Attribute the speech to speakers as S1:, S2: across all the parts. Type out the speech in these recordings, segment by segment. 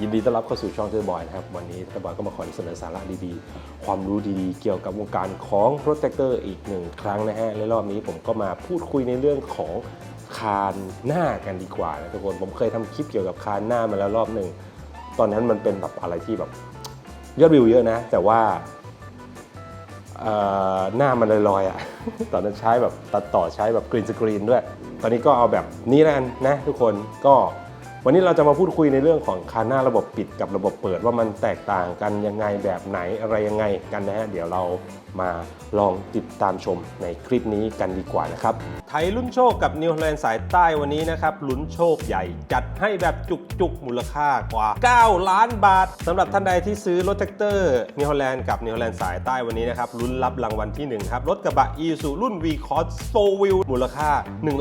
S1: ยินดีต้อนรับเข้าสู่ช่องเทอร์บอยนะครับ วันนี้เทอร์บอยก็มาขอนำเสนอสาระดีๆ ความรู้ดีๆ เกี่ยวกับวงการของรถแท็กเตอร์อีกหนึ่งครั้งนะฮะและรอบนี้ผมก็มาพูดคุยในเรื่องของคานหน้ากันดีกว่านะทุกคนผมเคยทำคลิปเกี่ยวกับคานหน้ามาแล้วรอบหนึ่งตอนนั้นมันเป็นแบบอะไรที่แบบยอดวิวเยอะนะ แต่ว่าหน้ามันลอยๆอะตอนนั้นใช้แบบตัดต่อใช้แบบกรีนสกรีนด้วย ตอนนี้ก็เอาแบบนี้แล้วกันนะทุกคนก็ วันนี้เราจะมาพูดคุยในเรื่องของคาน่าระบบปิดกับระบบเปิดว่ามันแตกต่างกันยังไงแบบไหนอะไรยังไงกันนะฮะเดี๋ยวเรา มาลองติดตามชมในคลิปนี้กันดีกว่านะครับ ไทยลุ้นโชคกับนิวแลนด์สายใต้วันนี้นะครับลุ้นโชคใหญ่ จัดให้แบบจุกๆ มูลค่ากว่า 9 ล้านบาทสำหรับท่านใดที่ซื้อรถแท็กเตอร์นิวแลนด์กับนิวแลนด์สายใต้วันนี้นะครับลุ้นรับรางวัลที่ 1 ครับ รถกระบะ e ซูรุ่น v c o s 4 Wheel มูลค่า 1 2 1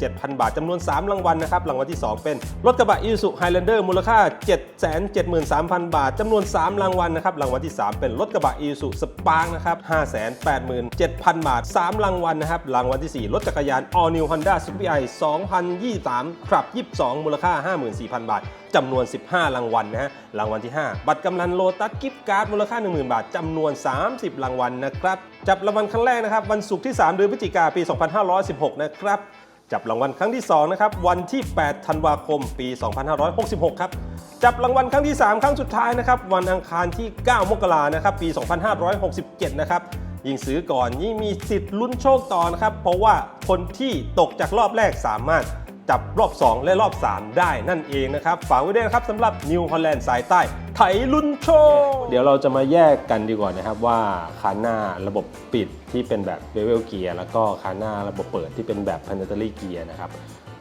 S1: 7 0 0 0 บาทจำนวน 3 รางวัลนะครับรางวัลที่ 2 เป็นรถกระบะ e ซู Highlander มูลค่า 7 7 3 0 0 0 บาทจำนวน 3 รางวัลนะครับรางวัลที่ 3 เป็นรถกระบะ e ซู Spark นะครับ 5 8 7 0 0 0 บาท 3 รางวัลนะครับ รางวัลที่ 4 รถจักรยาน All New Honda CBI 2023ครับ 22 มูลค่า 54,000 บาทจำนวน 15 รางวัลนะฮะ รางวัลที่ 5 บัตรกำนันโลตัสกิฟต์การ์ดมูลค่า 10,000 บาทจำนวน 30 รางวัลนะครับ จับรางวัลครั้งแรกนะครับ วันศุกร์ที่ 3 เดือนพฤศจิกายน ปี 2516 นะครับ จับรางวัลครั้งที่ 2 นะครับ วันที่ 8 ธันวาคม ปี 2566 ครับ จับรางวัลครั้งที่ 3 ครั้งสุดท้ายนะครับ วันอังคารที่ 9 มกรานะครับ ปี 2567 นะครับ ยิ่งซื้อก่อนยิ่งมีสิทธิ์ลุ้นโชคต่อนะครับ เพราะว่าคนที่ตกจากรอบแรกสามารถ จับรอบ 2 และรอบ 3 ได้นั่นเองนะครับ ฝากไว้ด้วยนะครับสำหรับนิวฮอลแลนด์สายใต้ไถลุนโชเดี๋ยวเราจะมาแยกกันดีกว่านะครับว่าคานหน้าระบบปิดที่เป็นแบบเวเวลเกียร์แล้วก็คานหน้าระบบเปิดที่เป็นแบบ planetary gear นะครับ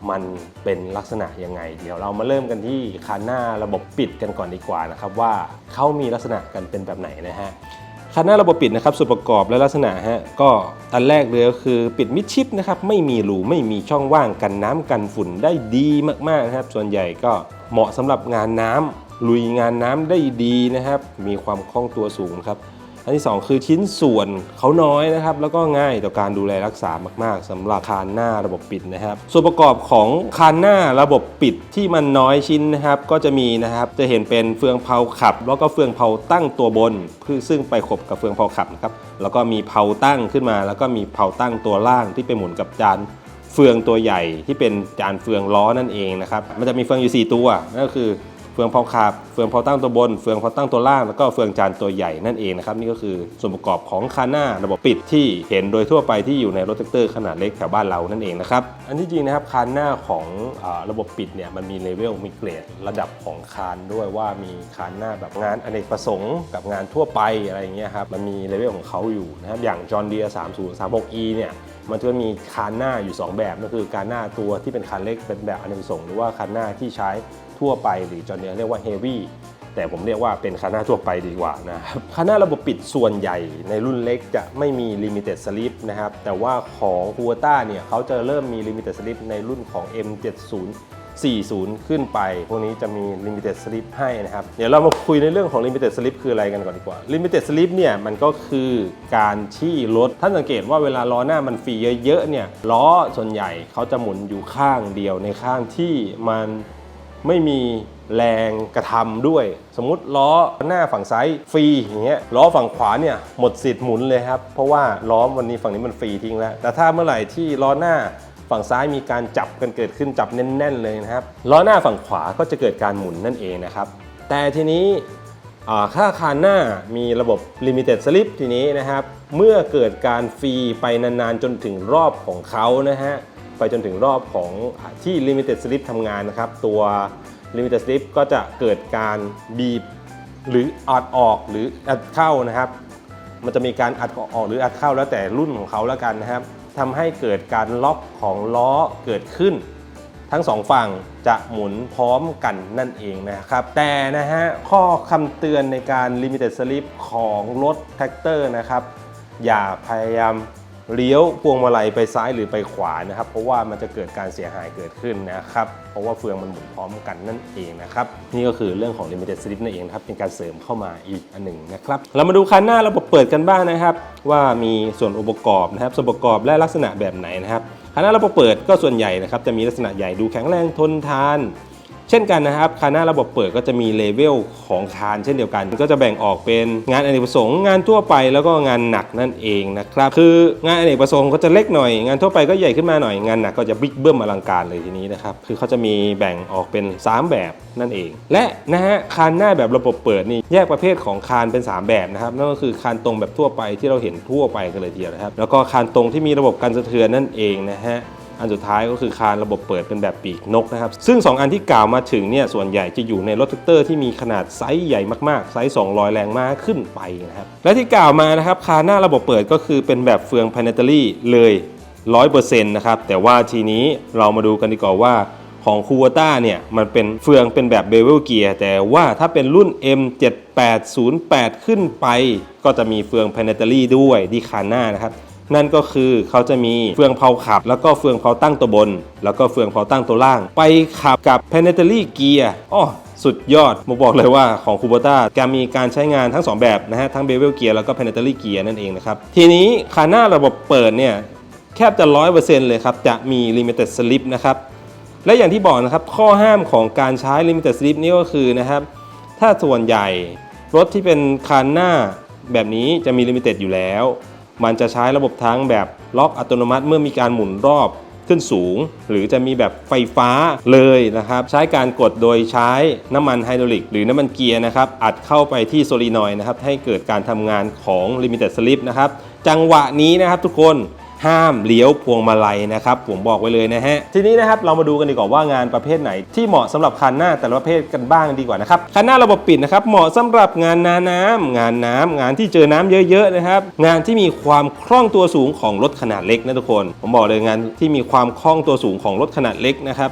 S1: มันเป็นลักษณะยังไง เดี๋ยวเรามาเริ่มกันที่คานหน้าระบบปิดกันก่อนดีกว่านะครับว่าเขามีลักษณะกันเป็นแบบไหนนะฮะ คันหน้าระบบปิดนะครับส่วนประกอบและลักษณะฮะก็อันแรกเลยก็คือปิดมิดชิดนะครับไม่มีรูไม่มีช่องว่างกันน้ำกันฝุ่นได้ดีมากๆนะครับ ส่วนใหญ่ก็เหมาะสำหรับงานน้ำลุยงานน้ำได้ดีนะครับ มีความคล่องตัวสูงครับ อันที่ 2 คือชิ้นส่วนเขาน้อยนะครับ แล้วก็ง่ายต่อการดูแลรักษามาก ๆสำหรับคานหน้าระบบปิดนะครับ ส่วนประกอบของคานหน้าระบบปิดที่มันน้อยชิ้นนะครับ ก็จะมีนะครับจะเห็นเป็นเฟืองเผาขับ แล้วก็เฟืองเผาตั้งตัวบนคือซึ่งไปขบกับเฟืองเผาขับนะครับแล้วก็มีเผาตั้งขึ้นมา แล้วก็มีเผาตั้งตัวล่างที่ไปหมุนกับจานเฟืองตัวใหญ่ที่เป็นจานเฟืองล้อนั่นเองนะครับมันจะมีเฟืองอยู่ 4 ตัวนั่นก็คือ ฟืองเผาขาบเฟืองเผาตั้งตัวบน เฟืองเผาตั้งตัวล่าง แล้วก็เฟืองจานตัวใหญ่นั่นเองนะครับ นี่ก็คือส่วนประกอบของคาน่าระบบปิดที่เห็นโดยทั่วไปที่อยู่ในรถแท็กเตอร์ขนาดเล็กแถวบ้านเรานั่นเองนะครับ อันที่จริงนะครับคานหน้าของอระบบปิดเนี่ยมันมีเลเวลมีเกรดระดับของคานด้วยว่ามีคานหน้าแบบงานอเนกประสงค์กับงานทั่วไปอะไรอย่างเงี้ยครับมันมีเลเวลของเขาอยู่นะครับอย่างจอร์นเดีย 3036e เนี่ยมันจะมีคานหน้าอยู่ 2 แบบก็คือคานหน้าตัวที่เป็นคานเล็กเป็นแบบอเนกประสงค์หรือว่าคานหน้าที่ใช้ ทั่วไป หรือจอเนียเรียกว่าเฮฟวี่แต่ผมเรียกว่าเป็นคานหน้าทั่วไปดีกว่านะครับคานหน้าระบบปิดส่วนใหญ่ในรุ่นเล็กจะไม่มี Limited Slip นะครับแต่ว่าของ h u a t a เนี่ยเขาจะเริ่มมี Limited Slip ในรุ่นของ M70 40 ขึ้นไป พวกนี้จะมี Limited Slip ให้นะครับ เดี๋ยวเรามาคุยในเรื่องของ Limited Slip คืออะไรกันก่อนดีกว่า Limited Slip เนี่ยมันก็คือการที่รถท่านสังเกตว่าเวลาล้อหน้ามันฟรีเยอะๆเนี่ยล้อส่วนใหญ่เขาจะหมุนอยู่ข้างเดียวในข้างที่มัน ไม่มีแรงกระทำด้วย สมมุติล้อหน้าฝั่งซ้ายฟรีอย่างเงี้ยล้อฝั่งขวาเนี่ยหมดสิทธิ์หมุนเลยครับ เพราะว่าล้อวันนี้ฝั่งนี้มันฟรีทิ้งแล้ว แต่ถ้าเมื่อไหร่ที่ล้อหน้าฝั่งซ้ายมีการจับกันเกิดขึ้นจับแน่น ๆ เลยนะครับล้อหน้าฝั่งขวาก็จะเกิดการหมุนนั่นเองนะครับ แต่ทีนี้อ่าถ้าคานหน้ามีระบบ Limited Slip ทีนี้นะครับ เมื่อเกิดการฟรีไปนานๆ จนถึงรอบของเขานะฮะ ไปจนถึงรอบของที่ Limited Slip ทำงานนะครับ ตัว Limited Slip ก็จะเกิดการบีบหรืออัดออกหรืออัดเข้านะครับ มันจะมีการอัดออกหรืออัดเข้าแล้วแต่รุ่นของเขาแล้วกันนะครับทำให้เกิดการล็อกของล้อเกิดขึ้น ทั้งสองฝั่งจะหมุนพร้อมกันนั่นเองนะครับ แต่นะฮะข้อคำเตือนในการ Limited Slip ของรถแท็กเตอร์นะครับ อย่าพยายาม เลี้ยวพวงมาลัยไปซ้ายหรือไปขวานะครับ เพราะว่ามันจะเกิดการเสียหายเกิดขึ้นนะครับ เพราะว่าเฟืองมันหมุนพร้อมกันนั่นเองนะครับ นี่ก็คือเรื่องของ Limited Slip นั่นเองนะครับ เป็นการเสริมเข้ามาอีกอันหนึ่งนะครับ เรามาดูคันหน้าระบบเปิดกันบ้างนะครับ ว่ามีส่วนองค์ประกอบนะครับ ส่วนประกอบและลักษณะแบบไหนนะครับคันหน้าระบบเปิดก็ส่วนใหญ่นะครับจะมีลักษณะใหญ่ดูแข็งแรงทนทาน เช่นกันนะครับคานหน้าระบบเปิดก็จะมีเลเวลของคานเช่นเดียวกัน ก็จะแบ่งออกเป็นงานอเนกประสงค์งานทั่วไปแล้วก็งานหนักนั่นเองนะครับคืองานอเนกประสงค์ก็จะเล็กหน่อย งานทั่วไปก็ใหญ่ขึ้นมาหน่อยงานหนักก็จะบิ๊กเบิ้มอลังการเลยทีนี้นะครับคือเขาจะมีแบ่งออกเป็น 3 แบบนั่นเอง และนะฮะคานหน้าแบบระบบเปิดนี่แยกประเภทของคานเป็น 3 แบบนะครับนั่นก็คือคานตรงแบบทั่วไปที่เราเห็นทั่วไปกันเลยทีเดียวนะครับแล้วก็คานตรงที่มีระบบการสะเทือนนั่นเองนะฮะ อันสุดท้ายก็คือคานระบบเปิดเป็นแบบปีกนกนะครับ ซึ่ง 2 อันที่กล่าวมาถึงเนี่ยส่วนใหญ่จะอยู่ในรถแท็กเตอร์ที่มีขนาดไซส์ใหญ่มากๆ ไซส์ 200 แรงม้าขึ้นไปนะครับ และที่กล่าวมานะครับคานหน้าระบบเปิดก็คือเป็นแบบเฟือง planetary เลย100%นะครับ แต่ว่าทีนี้เรามาดูกันดีกว่าว่าของคูวต้าเนี่ยมันเป็นเฟืองเป็นแบบเบเวลเกียร์แต่ว่าถ้าเป็นรุ่น M7808 ขึ้นไป ก็จะมีเฟือง planetary ด้วยที่คานหน้านะครับ นั่นก็คือเขาจะมีเฟืองเผาขับ แล้วก็เฟืองเผาตั้งตัวบน แล้วก็เฟืองเผาตั้งตัวล่าง ไปขับกับ planetary gear อ้อสุดยอดมาบอกเลยว่าของคูโบต้าจะมีการใช้งานทั้ง 2 แบบนะฮะ ทั้ง bevel gear แล้วก็ planetary gear นั่นเองนะครับ ทีนี้ขาหน้าระบบเปิดเนี่ยแคบจะ 100%เลยครับ จะมี limited slip นะครับ และอย่างที่บอกนะครับ ข้อห้ามของการใช้ limited slip นี่ก็คือนะครับ ถ้าส่วนใหญ่รถที่เป็นคานหน้าแบบนี้จะมี limited อยู่แล้ว มันจะใช้ระบบทั้งแบบล็อกอัตโนมัติเมื่อมีการหมุนรอบขึ้นสูง หรือจะมีแบบไฟฟ้าเลยนะครับ ใช้การกดโดยใช้น้ำมันไฮดรอลิก หรือน้ำมันเกียร์นะครับ อัดเข้าไปที่โซลีนอยด์นะครับ ให้เกิดการทำงานของ Limited Slip นะครับ จังหวะนี้นะครับทุกคน ห้ามเลี้ยวพวงมาลัยนะครับผมบอกไว้เลยนะฮะทีนี้นะครับเรามาดูกันดีกว่าว่างานประเภทไหน ที่เหมาะสำหรับคันหน้าแต่ละประเภทกันบ้างดีกว่านะครับคันหน้าระบบปิดนะครับเหมาะสำหรับงานนาน้ำงานน้ำงานที่เจอน้ำเยอะๆนะครับงานที่มีความคล่องตัวสูงของรถขนาดเล็กนะทุกคน ผมบอกเลยงานที่มีความคล่องตัวสูงของรถขนาดเล็กนะครับ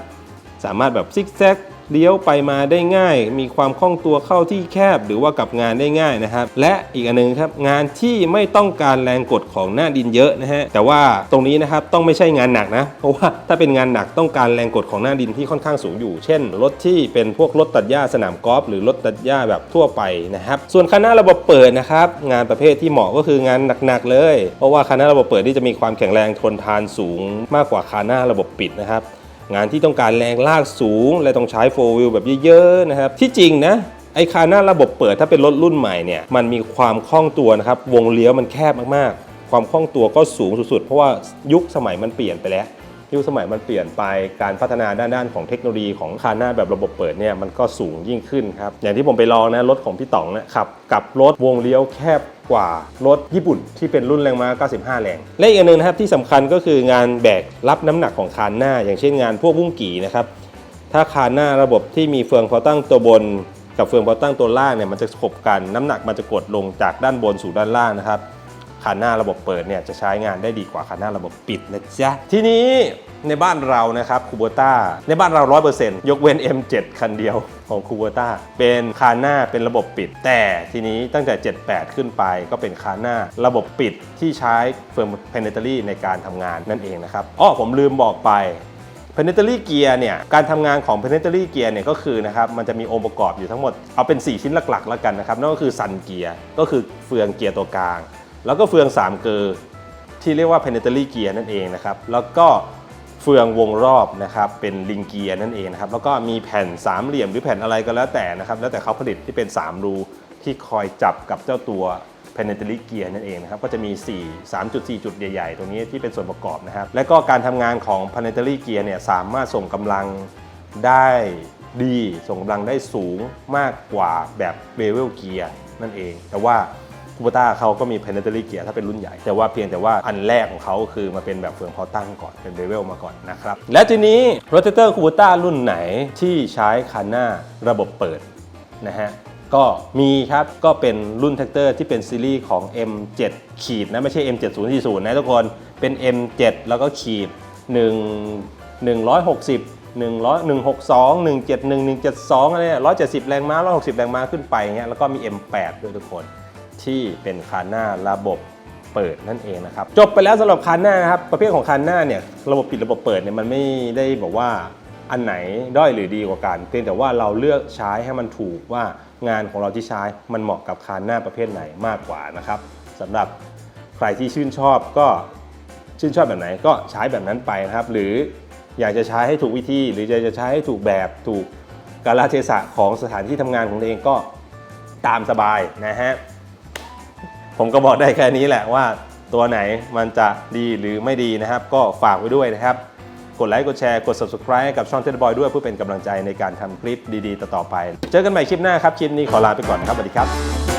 S1: สามารถแบบซิกแซก เลี้ยวไปมาได้ง่าย มีความคล่องตัวเข้าที่แคบหรือว่ากลับงานได้ง่ายนะครับ และอีกอันหนึงครับงานที่ไม่ต้องการแรงกดของหน้าดินเยอะนะฮะแต่ว่าตรงนี้นะครับต้องไม่ใช่งานหนักนะเพราะว่าถ้าเป็นงานหนักต้องการแรงกดของหน้าดินที่ค่อนข้างสูงอยู่ เช่นรถที่เป็นพวกรถตัดหญ้าสนามกอล์ฟหรือรถตัดหญ้าแบบทั่วไปนะครับส่วนคันหน้าระบบเปิดนะครับงานประเภทที่เหมาะก็คืองานหนักๆเลย เพราะว่าคันหน้าระบบเปิดที่จะมีความแข็งแรงทนทานสูง มากกว่าคันหน้าระบบปิดนะครับ งานที่ต้องการแรงลากสูงและต้องใช้โฟวิลแบบเยอะๆนะครับ ที่จริงนะไอคาน่าระบบเปิดถ้าเป็นรถรุ่นใหม่เนี่ยมันมีความคล่องตัวนะครับวงเลี้ยวมันแคบมากๆ ความคล่องตัวก็สูงสุดๆ เพราะว่ายุคสมัยมันเปลี่ยนไปแล้ว ยุคสมัยมันเปลี่ยนไปการพัฒนาด้านด้านของเทคโนโลยีของคาหน้าแบบระบบเปิดเนี่ยมันก็สูงยิ่งขึ้นครับอย่างที่ผมไปลองนะรถของพี่ต๋องนะขับกับรถวงเลี้ยวแคบกว่ารถญี่ปุ่นที่เป็นรุ่นแรงม้า 95 แรง และอีกอันหนึงนะครับที่สำคัญก็คืองานแบกรับน้ำหนักของคานหน้า อย่างเช่นงานพวกบุ้งกี่นะครับ ถ้าคานหน้าระบบที่มีเฟืองพอตั้งตัวบน กับเฟืองพอตั้งตัวล่างเนี่ยมันจะขบกันน้ำหนักมันจะกดลงจากด้านบนสู่ด้านล่างนะครับ คานหน้าระบบเปิดเนี่ยจะใช้งานได้ดีกว่าคานหน้าระบบปิดนะจ๊ะ ทีนี้ในบ้านเรานะครับคูโบต้าในบ้านเรา 100%ยกเว้น M7 คันเดียวของคูโบต้าเป็นคานหน้าเป็นระบบปิด แต่ทีนี้ตั้งแต่ 78 ขึ้นไปก็เป็นคานหน้าระบบปิดที่ใช้เฟือง planetary ในการทำงานนั่นเองนะครับอ้อผมลืมบอกไป planetary gear เนี่ย การทำงานของ planetary gear เนี่ยก็คือนะครับ มันจะมีองค์ประกอบอยู่ทั้งหมด เอาเป็น 4 ชิ้นหลักๆ แล้วกันนะครับ นั่นก็คือ sun gear ก็คือเฟืองเกียร์ตัวกลาง แล้วก็เฟือง3เกอร์ที่เรียกว่า planetary gear นั่นเองนะครับแล้วก็เฟืองวงรอบนะครับเป็นลิงเกียร์นั่นเองนะครับแล้วก็มีแผ่นสามเหลี่ยมหรือแผ่นอะไรก็แล้วแต่นะครับแล้วแต่เขาผลิตที่เป็น 3 รูที่คอยจับกับเจ้าตัว planetary gear นั่นเองนะครับก็จะมี 4 3.4จุดใหญ่ๆ ตรงนี้ที่เป็นส่วนประกอบนะครับและก็การทำงานของ planetary gear เนี่ยสามารถส่งกำลังได้ดีส่งกำลังได้สูงมากกว่าแบบ bevel gear นั่นเอง แต่ว่า คูปต้าเขาก็มี planetary gear ถ้าเป็นรุ่นใหญ่ แต่ว่าเพียงแต่ว่าอันแรกของเขาคือมาเป็นแบบเฟืองพอตั้งก่อนเป็น bevel มาก่อนนะครับ และทีนี้ rotator Kubota รุ่นไหนที่ใช้คันหน้าระบบเปิดนะฮะก็มีครับ ก็เป็นรุ่นแท็กเตอร์ที่เป็นซีรีส์ของ M7 ขีดนะ ไม่ใช่ M7040 นะทุกคน เป็น M7 แล้วก็ขีด 1 160 100 162 171 172อะไรเนี่ย170 แรงม้า 160 แรงม้าขึ้นไปเงี้ยแล้วก็มี M8 ด้วยทุกคน ที่เป็นคานหน้าระบบเปิดนั่นเองนะครับ จบไปแล้วสำหรับคานหน้านะครับ ประเภทของคานหน้าเนี่ยระบบปิดระบบเปิดเนี่ยมันไม่ได้บอกว่าอันไหนด้อยหรือดีกว่ากันเพียงแต่ว่าเราเลือกใช้ให้มันถูกว่างานของเราที่ใช้มันเหมาะกับคานหน้าประเภทไหนมากกว่านะครับสำหรับใครที่ชื่นชอบก็ชื่นชอบแบบไหนก็ใช้แบบนั้นไปนะครับ หรืออยากจะใช้ให้ถูกวิธี หรืออยากจะใช้ให้ถูกแบบถูกกาลเทศะของสถานที่ทำงานของตัวเองก็ตามสบายนะฮะ ผมก็บอกได้แค่นี้แหละว่า ตัวไหนมันจะดีหรือไม่ดีนะครับ ก็ฝากไว้ด้วยนะครับ กดไลค์กดแชร์กด subscribe กับช่องเทนบอยด้วยเพื่อเป็นกำลังใจในการทำคลิปดีๆ ต่อๆไป เจอกันใหม่คลิปหน้าครับคลิปนี้ขอลาไปก่อนนะครับสวัสดีครับ